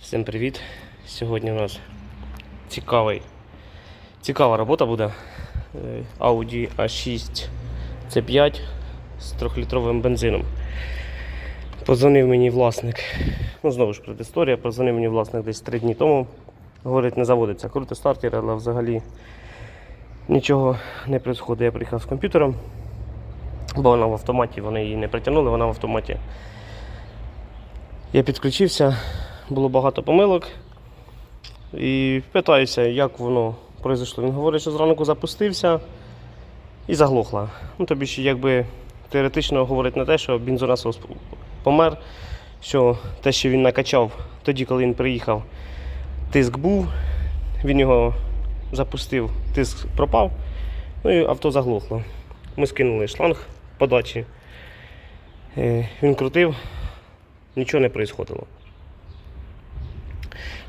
Всім привіт! Сьогодні у нас цікавий, цікава робота буде. Е, Audi A6 C5 з 3-літровим бензином. Позвонив мені власник. Ну, знову ж предісторія, позвонив мені власник десь 3 дні тому. Говорить, не заводиться. Крути стартер, але взагалі нічого не відбувається. Я приїхав з комп'ютером, бо вона в автоматі, вони її не притягнули, вона в автоматі. Я підключився, було багато помилок. І питаюся, як воно произошло. Він говорить, що зранку запустився і заглохла. Ну, тобі ще якби теоретично говорить не те, що бензонасос помер, що те, що він накачав тоді, коли він приїхав, тиск був, він його запустив, тиск пропав, ну і авто заглохло. Ми скинули шланг подачі. Е, Він крутив, нічого не происходило.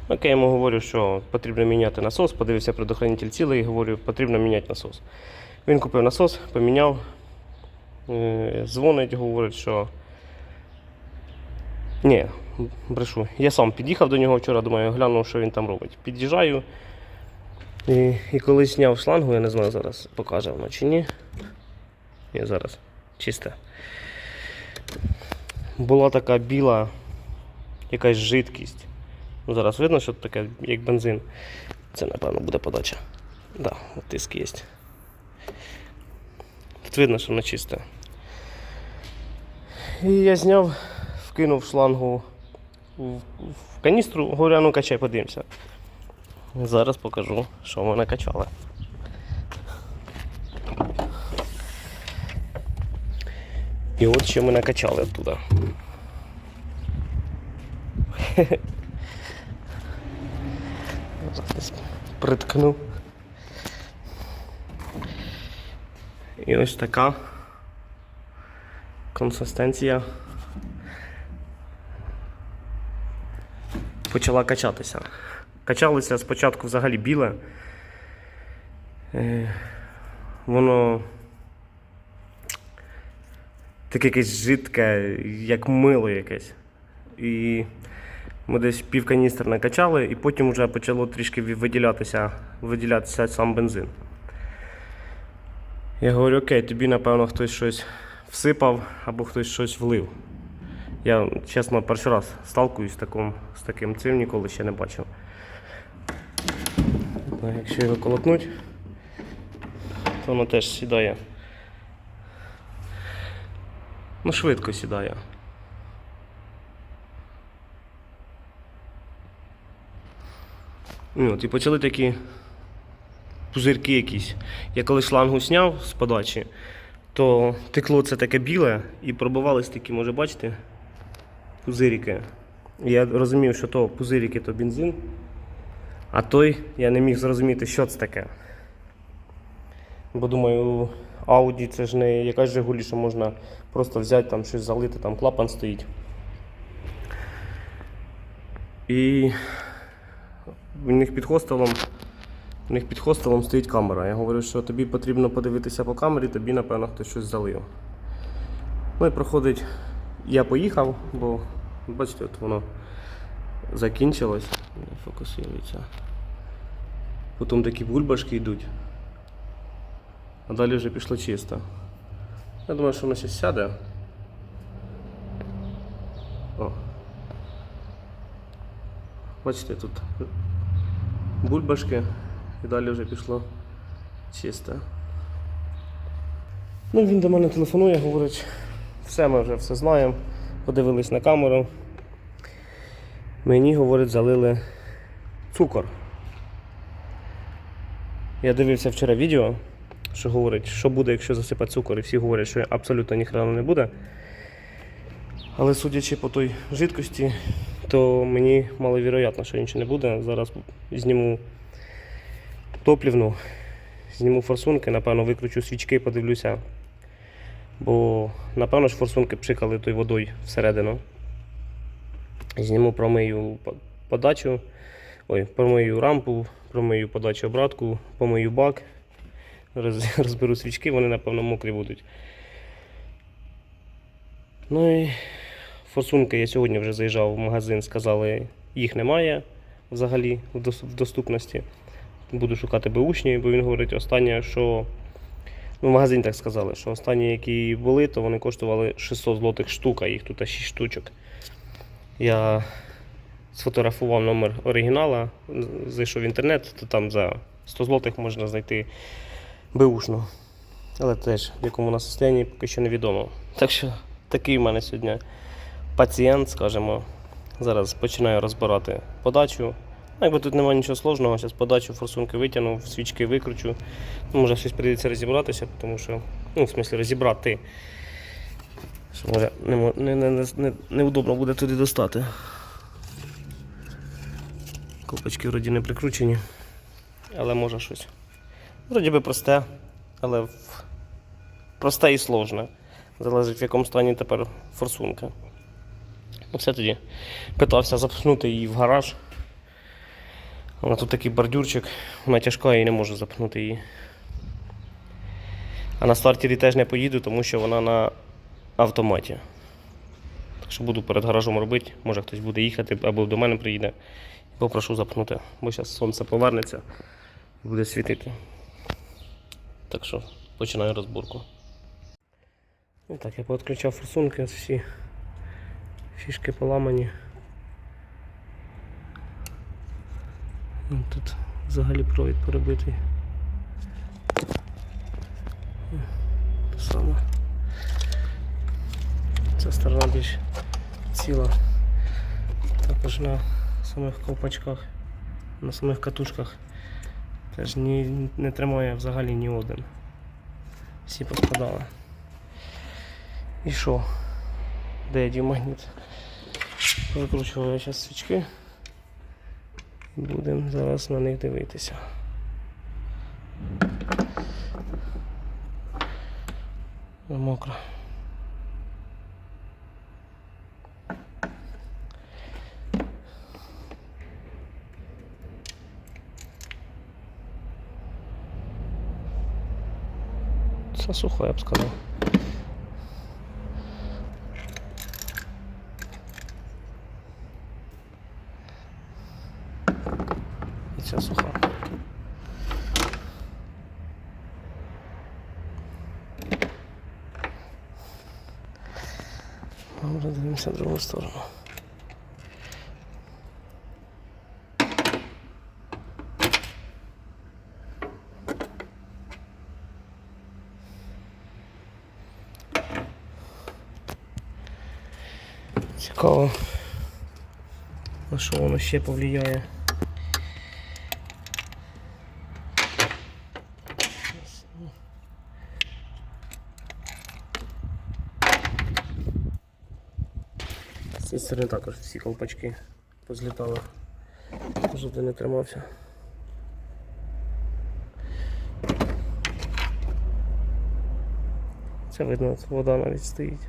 Окей, йому говорю, що потрібно міняти насос, подивився предохранитель цілий і говорю, потрібно міняти насос. Він купив насос, поміняв, е, дзвонить, говорить, що. Ні, брешу. Я сам під'їхав до нього вчора, думаю, глянув, що він там робить. Під'їжджаю. І, і коли зняв шлангу, я не знаю, зараз покаже воно чи ні. Ні, зараз. Чисте. Була така біла якась жидкість. Ну, зараз видно, що таке, як бензин. Це, напевно, буде подача. Да, тиск є. Тут видно, що воно чисте. І я зняв, вкинув шлангу в, каністру, говорю, ну качай, подивимося. Зараз покажу, що ми накачали. І от що ми накачали оттуда. Зараз приткну. І ось така консистенція почала качатися. Качалося спочатку взагалі біле. Е, Воно таке якесь жидке, як мило якесь. І ми десь пів каністр накачали, і потім вже почало трішки виділятися, виділятися сам бензин. Я говорю, окей, тобі, напевно, хтось щось всипав або хтось щось влив. Я, чесно, перший раз сталкуюсь з таким, з таким цим, ніколи ще не бачив. Якщо його колотнуть, то воно теж сідає. Ну, швидко сідає. Ну, от, і почали такі пузирки якісь. Я коли шлангу зняв з подачі, то текло це таке біле і пробивались такі, може бачите, пузирики. І Я розумів, що то пузирики то бензин, а той я не міг зрозуміти, що це таке. Бо думаю, Audi це ж не якась Жигулі, що можна просто взяти там щось залити, там клапан стоїть. І у них під хостелом, у них під хостелом стоїть камера. Я говорю, що тобі потрібно подивитися по камері, тобі, напевно, хтось щось залив. Ну і проходить, я поїхав, бо бачите, от воно закінчилось. Не фокусується. Потім такі бульбашки йдуть. А далі вже пішло чисто. Я думаю, що воно ще сяде. О. Бачите, тут бульбашки і далі вже пішло чисто. Ну, він до мене телефонує, говорить, все, ми вже все знаємо. Подивились на камеру. Мені, говорить, залили цукор. Я дивився вчора відео, що говорить, що буде, якщо засипати цукор, і всі говорять, що абсолютно ніхрена не буде. Але судячи по той жидкості, то мені маловіроятно, що нічого не буде. Зараз зніму топлівну, зніму форсунки, напевно, викручу свічки, подивлюся. Бо, напевно ж, форсунки пшикали той водою всередину. Зніму промию по- подачу, ой, промию рампу, промию подачу обратку, помию бак, роз- розберу свічки, вони, напевно, мокрі будуть. Ну і форсунки я сьогодні вже заїжджав в магазин, сказали, їх немає взагалі в доступності. Буду шукати беушні, бо він говорить останнє, що ну, магазин так сказали, що останні, які були, то вони коштували 600 злотих штука, їх тут 6 штучок. Я сфотографував номер оригінала, зайшов в інтернет, то там за 100 злотих можна знайти беушну. Але теж в якому вона стані поки що невідомо. Так що такий в мене сьогодні пацієнт, скажімо. Зараз починаю розбирати подачу. Ну, якби тут немає нічого сложного, зараз подачу, форсунки витягну, свічки викручу. Ну, може щось прийдеться розібратися, тому що, ну, в смислі розібрати. Що може не, не, не, не, не, неудобно буде туди достати. Колпачки вроді не прикручені, але може щось. Вроді би просте, але просте і сложне. Залежить в якому стані тепер форсунка. Ну, Все тоді. Питався запхнути її в гараж. Але тут такий бордюрчик, вона тяжка і не можу запхнути її. А на стартері теж не поїду, тому що вона на автоматі. Так що буду перед гаражом робити, може хтось буде їхати або до мене приїде. Попрошу запхнути, бо зараз сонце повернеться і буде світити. Так що починаю розборку. І так, я підключав форсунки, всі фішки поламані. Тут взагалі провід перебитий. Те саме. Ця сторона більш ціла. Також на самих ковпачках, на самих катушках теж ні, не тримає взагалі ні один. Всі поскладали. І що? Де я дів магніт? Викручую зараз свічки. Будемо зараз на них дивитися. Мокро. Це сухо, я б сказав. І ця суха. Добре, дивимося в другу сторону. Цікаво, на що воно ще повлияє. З цієї сторони також всі колпачки позлітали. Жоден не тримався. Це видно, вода навіть стоїть.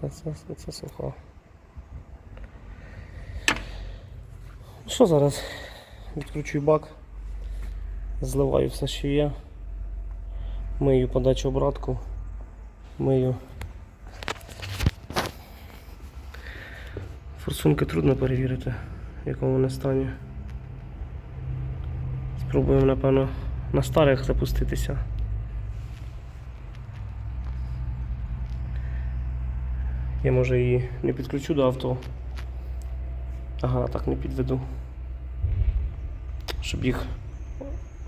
Це, це, це, це сухо. Що зараз? Відкручую бак, зливаю все, що є, мию подачу обратку, мию. Форсунки трудно перевірити, в якому вони стані. Спробуємо, напевно, на старих запуститися. Я може її не підключу до авто. Ага, так не підведу. Щоб їх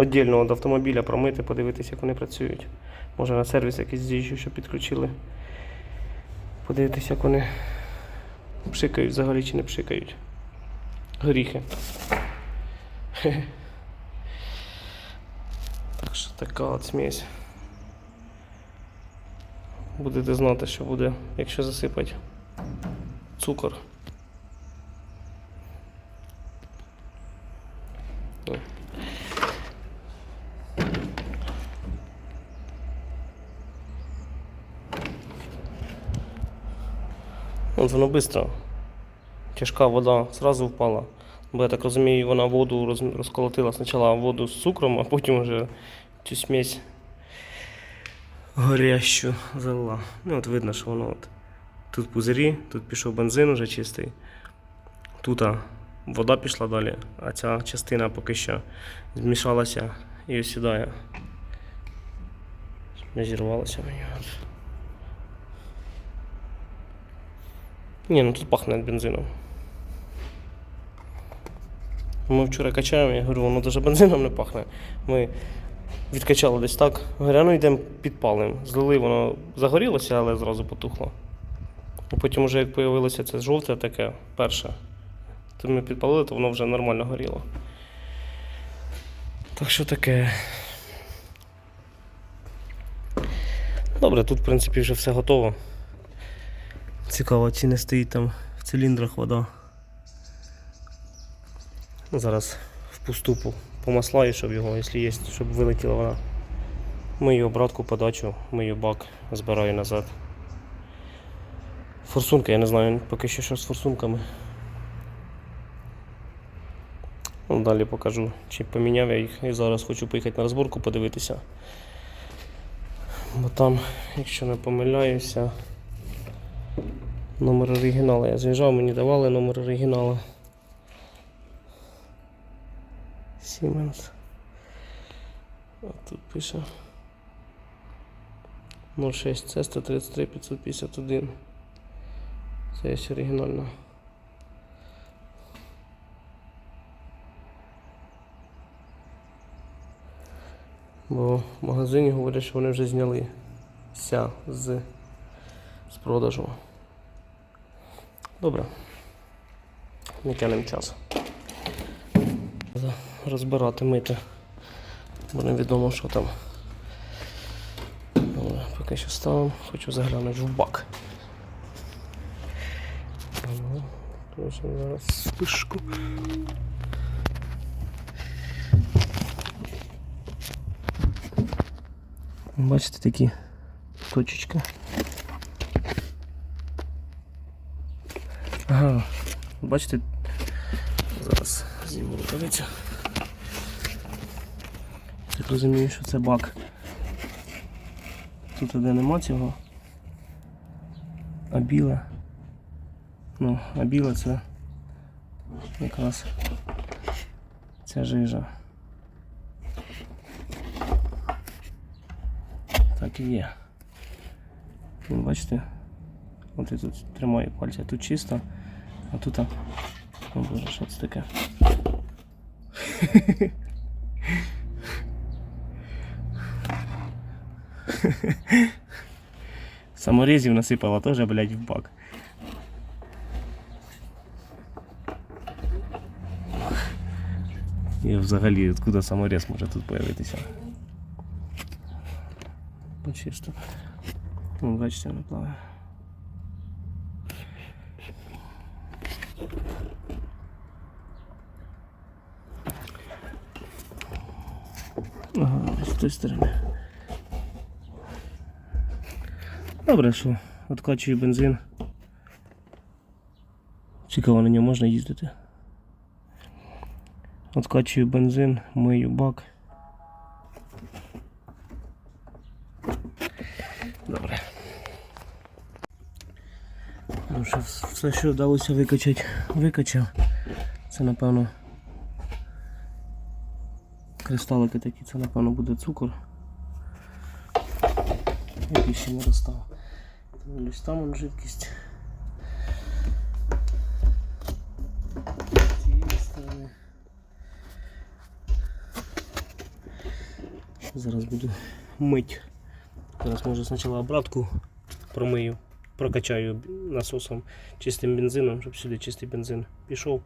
віддільно від автомобіля промити, подивитися, як вони працюють. Може на сервіс якийсь з'їжджу, щоб підключили. Подивитися, як вони пшикають взагалі чи не пшикають. Горіхи. Хе-хе. Так що така от смесь. Будете знати, що буде, якщо засипати цукор. О. От воно швидко. Тяжка вода сразу впала. Бо я так розумію, вона воду розколотила спочатку воду з цукром, а потім вже цю смесь горящу залила. Ну от видно, що воно от. Тут пузирі, тут пішов бензин уже чистий. Тут вода пішла далі, а ця частина поки що змішалася і осідає. Не зірвалося мені. Ні, ну тут пахне бензином. Ми вчора качаємо, я говорю, воно навіть бензином не пахне. Ми відкачали десь так. Говорю, ну йдемо підпалимо. Злили, воно загорілося, але зразу потухло. І потім, вже як з'явилося це жовте таке перше, то ми підпалили, то воно вже нормально горіло. Так що таке. Добре, тут, в принципі, вже все готово. Цікаво, чи не стоїть там в циліндрах вода. Зараз впусту по- помаслаю, щоб його, якщо є, щоб вилетіла вона. Мию обратку, подачу, мию бак, збираю назад. Форсунка, я не знаю поки що що з форсунками. Ну, далі покажу, чи поміняв я їх. І зараз хочу поїхати на розборку подивитися. Бо там, якщо не помиляюся, номер оригіналу. Я з'їжджав, мені давали номер оригіналу. Siemens. А тут пише 06 це 133 551. Це є оригінально. Бо в магазині говорять, що вони вже зняли ся з, з продажу. Добре. Не тянемо час. Розбирати, мити. Бо невідомо, що там. Добре, поки що ставимо, хочу заглянути в бак. Точно зараз спишку. Бачите такі точечки. Ага, бачите, зараз зніму рукавицю. Так розумію, що це бак. Тут де нема цього. А біле. Ну, а біле це якраз ця жижа. Так і є. Ну, бачите? От я тут тримаю пальця, тут чисто, а тут. а- О боже, що це таке? Саморезів насипала теж, блядь, в бак. І взагалі, откуда саморез може тут появитися? Почисто. Бачите, воно плаває. Ага, з тої сторони. Добре, що відкачую бензин. Цікаво, на ньому можна їздити. Откачую бензин, мию бак. Добре. Ну що, все, що вдалося викачати, викачав. Це напевно кристалики такі, це напевно буде цукор. Який ще не розстав. Дивлюсь, там он жидкість. З цієї. Зараз буду мить. Зараз може спочатку обратку промию, прокачаю насосом чистим бензином, щоб сюди чистий бензин пішов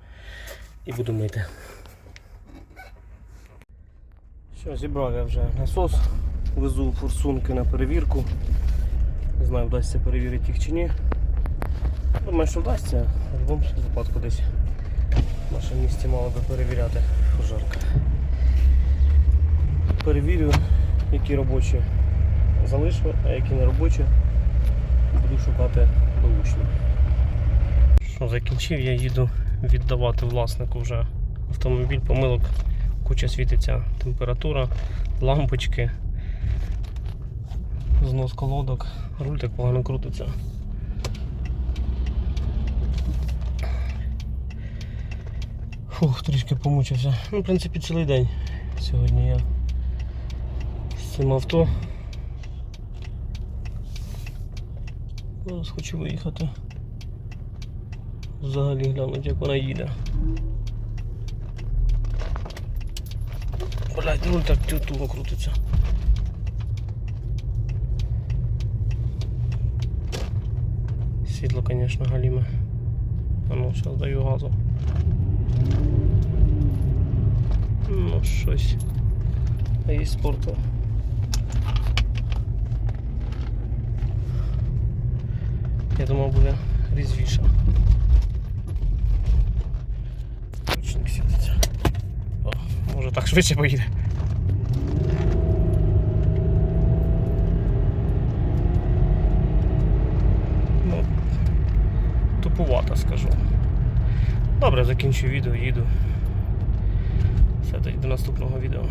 і буду мити. Що, зібрав я вже насос, везу форсунки на перевірку. Не знаю, вдасться перевірити їх чи ні. Думаю, що вдасться, в будь-якому випадку десь в нашому місті мало би перевіряти пожарка. Перевірю, які робочі залишу, а які не робочі, буду шукати бушні. Що, закінчив, я їду віддавати власнику вже автомобіль, помилок, куча світиться, температура, лампочки, знос колодок, руль так погано крутиться. Фух, трішки помучився. Ну, в принципі, цілий день сьогодні я з цим авто. Зараз хочу виїхати. Взагалі глянути, як вона їде. Блять, руль так тютуло крутиться. Світло, звісно, галіме. А ну, зараз даю газу. Ну, щось. А є спорту. Я думав буде різвіше. Ручник світиться. О, може так швидше поїде. Ну, тупувато скажу. Добре, закінчу відео, їду. Все, тоді до наступного відео.